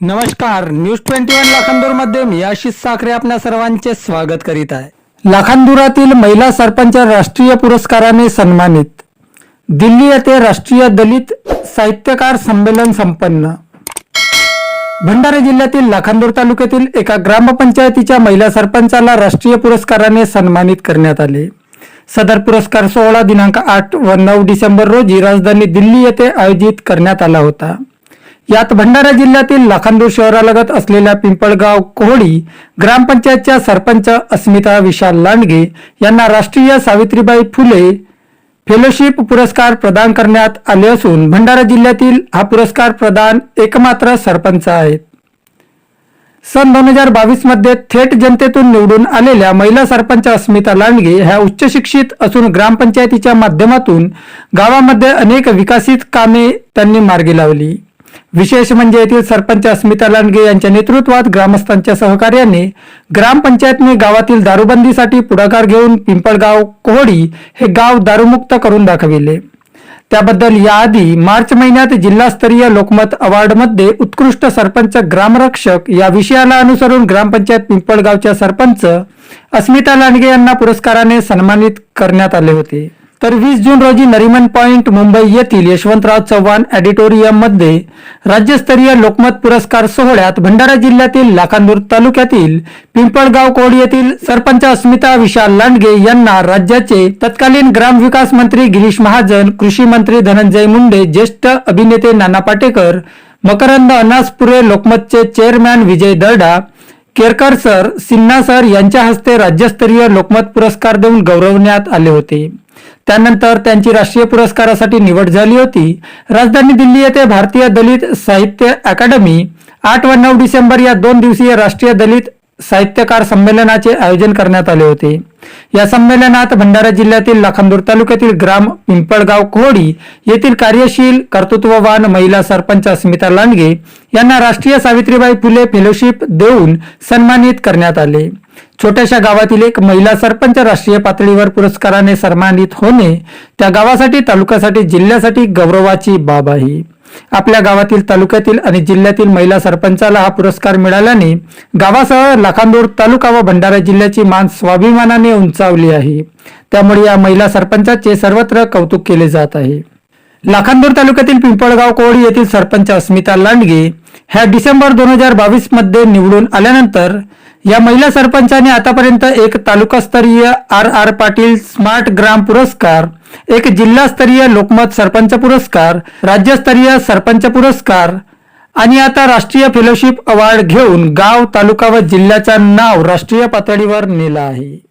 नमस्कार news twenty one लाखांदूरमध्ये मी आशिष साखरे आपल्या सर्वांचे स्वागत करीत आहे. लाखांदुरातील महिला सरपंच राष्ट्रीय पुरस्काराने सन्मानित. दिल्ली येथे राष्ट्रीय दलित साहित्यकार संमेलन संपन्न. भंडारा जिल्ह्यातील लाखांदूर तालुक्यातील एका ग्रामपंचायतीच्या महिला सरपंचाला राष्ट्रीय पुरस्काराने सन्मानित करण्यात आले. सदर पुरस्कार सोहळा दिनांक आठ व नऊ डिसेंबर रोजी राजधानी दिल्ली येथे आयोजित करण्यात आला होता. यात भंडारा जिल्ह्यातील लाखांदूर शहरालगत असलेल्या पिंपळगाव कोहडी ग्रामपंचायतच्या सरपंच अस्मिता विशाल लांडगे यांना राष्ट्रीय सावित्रीबाई फुले फेलोशिप पुरस्कार प्रदान करण्यात आले असून भंडारा जिल्ह्यातील हा पुरस्कार प्रदान एकमात्र सरपंच आहेत. सन दोन हजार बावीसमध्ये थेट जनतेतून निवडून आलेल्या महिला सरपंच अस्मिता लांडगे ह्या उच्च शिक्षित असून ग्रामपंचायतीच्या माध्यमातून गावामध्ये अनेक विकसित कामे त्यांनी मार्गी लावली. विशेष म्हणजे येथील सरपंच अस्मिता लांडगे यांच्या नेतृत्वात ग्रामस्थांच्या सहकार्याने ग्रामपंचायतने गावातील दारूबंदीसाठी पुढाकार घेऊन पिंपळगाव कोहडी हे गाव दारूमुक्त करून दाखविले. त्याबद्दल याआधी मार्च महिन्यात जिल्हास्तरीय लोकमत अवॉर्डमध्ये उत्कृष्ट सरपंच ग्रामरक्षक या विषयाला अनुसरून ग्रामपंचायत पिंपळगावच्या सरपंच अस्मिता लांडगे यांना पुरस्काराने सन्मानित करण्यात आले होते. तर वीस जून रोजी नरिमन पॉइंट मुंबई येथील यशवंतराव चव्हाण ऑडिटोरियममध्ये राज्यस्तरीय लोकमत पुरस्कार सोहळ्यात भंडारा जिल्ह्यातील लाखांदूर तालुक्यातील पिंपळगाव कोड येथील सरपंच अस्मिता विशाल लांडगे यांना राज्याचे तत्कालीन ग्रामविकास मंत्री गिरीश महाजन कृषी मंत्री धनंजय मुंडे ज्येष्ठ अभिनेते Nana Patekar Makarand Anaspure लोकमतचे chairman Vijay Darda Kerkar sir Sinha sir यांच्या हस्ते राज्यस्तरीय लोकमत पुरस्कार देऊन गौरवण्यात आले होते. त्यानंतर त्यांची राष्ट्रीय पुरस्कारासाठी निवड झाली होती. राजधानी दिल्ली येथे भारतीय दलित साहित्य अकादमी आठ व नऊ डिसेंबर या दोन दिवसीय राष्ट्रीय दलित साहित्यकार संमेलनाचे आयोजन करण्यात आले होते. या संमेलनात भंडारा जिल्ह्यातील लाखांदूर तालुक्यातील ग्राम पिंपळगाव कोहडी येथील कार्यशील कर्तृत्ववान महिला सरपंच अस्मिता लांडगे यांना राष्ट्रीय सावित्रीबाई फुले फेलोशिप देऊन सन्मानित करण्यात आले. छोट्याशा गावातील एक महिला सरपंच राष्ट्रीय पातळीवर पुरस्काराने सन्मानित होणे त्या गावासाठी तालुक्यासाठी जिल्ह्यासाठी गौरवाची बाब आहे. आपल्या गावातील तालुक्यातील आणि जिल्ह्यातील महिला सरपंचाला हा पुरस्कार मिळाल्याने गावासह लाखांदूर तालुका व भंडारा जिल्ह्याची मान स्वाभिमानाने उंचावली आहे. त्यामुळे या महिला सरपंचाचे सर्वत्र कौतुक केले जात आहे. लाखांदूर तालुक्यातील पिंपळगाव कोहडी येथील सरपंच अस्मिता लांडगे ह्या डिसेंबर दोन हजार बावीसमध्ये निवडून आल्यानंतर या महिला सरपंचाने आतापर्यंत एक तालुकास्तरीय आर आर पाटील स्मार्ट ग्राम पुरस्कार एक जिल्हास्तरीय लोकमत सरपंच पुरस्कार राज्यस्तरीय सरपंच पुरस्कार आणि आता राष्ट्रीय फेलोशिप अवॉर्ड घेऊन गाव तालुका व जिल्ह्याचं नाव राष्ट्रीय पातळीवर नेलं आहे.